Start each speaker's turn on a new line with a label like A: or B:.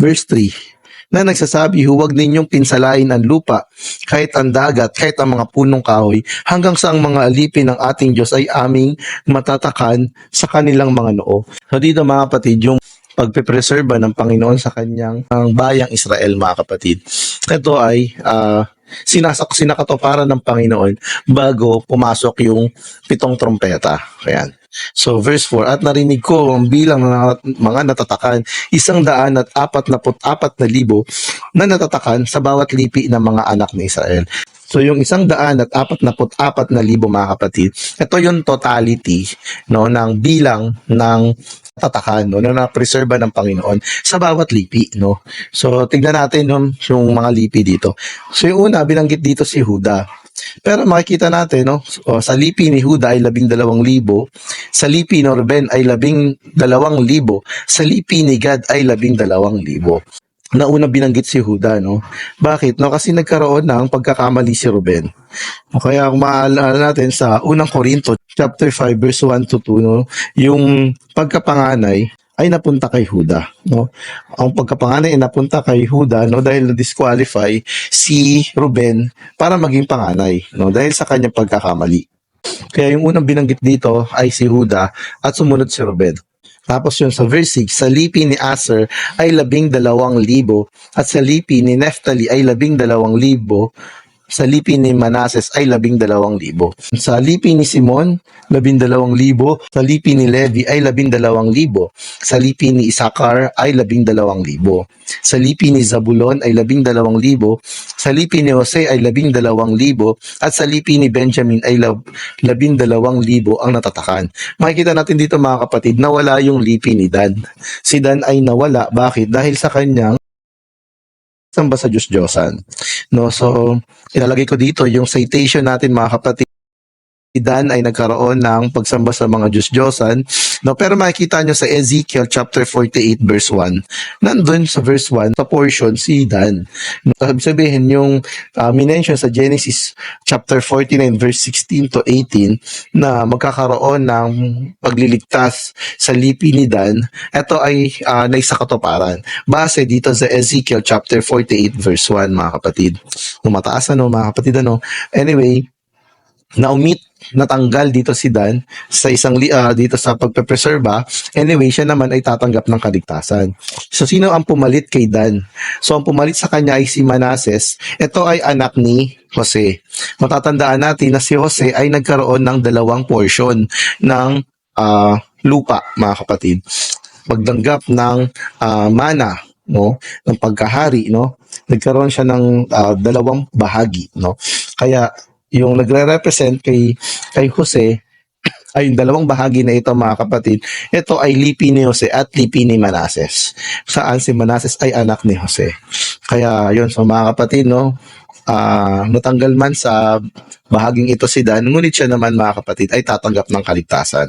A: verse 3 na nagsasabi, huwag ninyong pinsalain ang lupa, kahit ang dagat, kahit ang mga punong kahoy, hanggang sa ang mga alipin ng ating Diyos ay aming matatakan sa kanilang mga noo. So dito mga kapatid, yung pagpepreserba ng Panginoon sa kanyang ang bayang Israel mga kapatid. Ito ay ah, sinasak sinakatuparan ng Panginoon bago pumasok yung pitong trompeta. Ayan. So verse 4, at narinig ko ang bilang ng mga, natatakan, isang daan at apat na apat na libo na natatakan sa bawat lipi ng mga anak ni Israel. So yung isang daan at apat na apat na libo mga kapatid, ito yung totality no, ng bilang ng tatakan no, na na-preserba ng Panginoon sa bawat lipi. No? So tignan natin no, yung mga lipi dito. So yung una, binanggit dito si Huda. Pero makikita natin, no, sa lipi ni Huda ay labing dalawang libo, sa lipi ni Ruben ay labing dalawang libo, sa lipi ni Gad ay labing dalawang libo. Nauna binanggit si Huda, no? Bakit? No, kasi nagkaroon ng pagkakamali si Ruben. Kaya kung maalala natin sa unang Korinto, chapter 5, verse 1 to 2, no? Yung pagkapanganay ay napunta kay Huda, no? Ang pagkapanganay ay napunta kay Huda, no? Dahil na-disqualify si Ruben para maging panganay, no? Dahil sa kanyang pagkakamali. Kaya yung unang binanggit dito ay si Huda at sumunod si Ruben. Tapos yun sa verse 6, sa lipi ni Aser ay labing dalawang libo at sa lipi ni Neftali ay labing dalawang libo sa lipi ni Manases ay labing dalawang libo. Sa lipi ni Simon, labing dalawang libo. Sa lipi ni Levi ay labing dalawang libo. Sa lipi ni Isakar ay labing dalawang libo. Sa lipi ni Zabulon ay labing dalawang libo. Sa lipi ni Jose ay labing dalawang libo. At sa lipi ni Benjamin ay lab, labing dalawang libo ang natatakan. Makikita natin dito mga kapatid, nawala yung lipi ni Dan. Si Dan ay nawala. Bakit? Dahil sa kanyang samba sa Diyos Diyosan. No, so ilalagay ko dito yung citation natin mga kapatid. Si Dan ay nagkaroon ng pagsamba sa mga Diyos Diyosan. No, pero makikita nyo sa Ezekiel chapter 48 verse 1. Nandun sa verse 1, sa portion si Dan. Sabihin yung uh, minention sa Genesis chapter 49 verse 16 to 18 na magkakaroon ng pagliligtas sa lipi ni Dan. Ito ay uh, naisakatuparan. Base dito sa Ezekiel chapter 48 verse 1 mga kapatid. Umataas ano mga kapatid ano. Anyway, na-omit natanggal dito si Dan sa isang ah, dito sa pagpepreserba. Anyway siya naman ay tatanggap ng kaligtasan. So sino ang pumalit kay Dan? So ang pumalit sa kanya ay si Manases. Ito ay anak ni Jose. Matatandaan natin na si Jose ay nagkaroon ng dalawang portion ng ah, lupa mga kapatid. Pagdanggap ng ah, mana no? Ng pagkahari no? Nagkaroon siya ng ah, dalawang bahagi no? Kaya yung nagre-represent kay kay Jose ay yung dalawang bahagi na ito mga kapatid, ito ay lipi ni Jose at lipi ni Manases. Saan si Manases ay anak ni Jose. Kaya yun, so mga kapatid, no, ah natanggal man sa bahaging ito si Dan, ngunit siya naman mga kapatid ay tatanggap ng kaligtasan.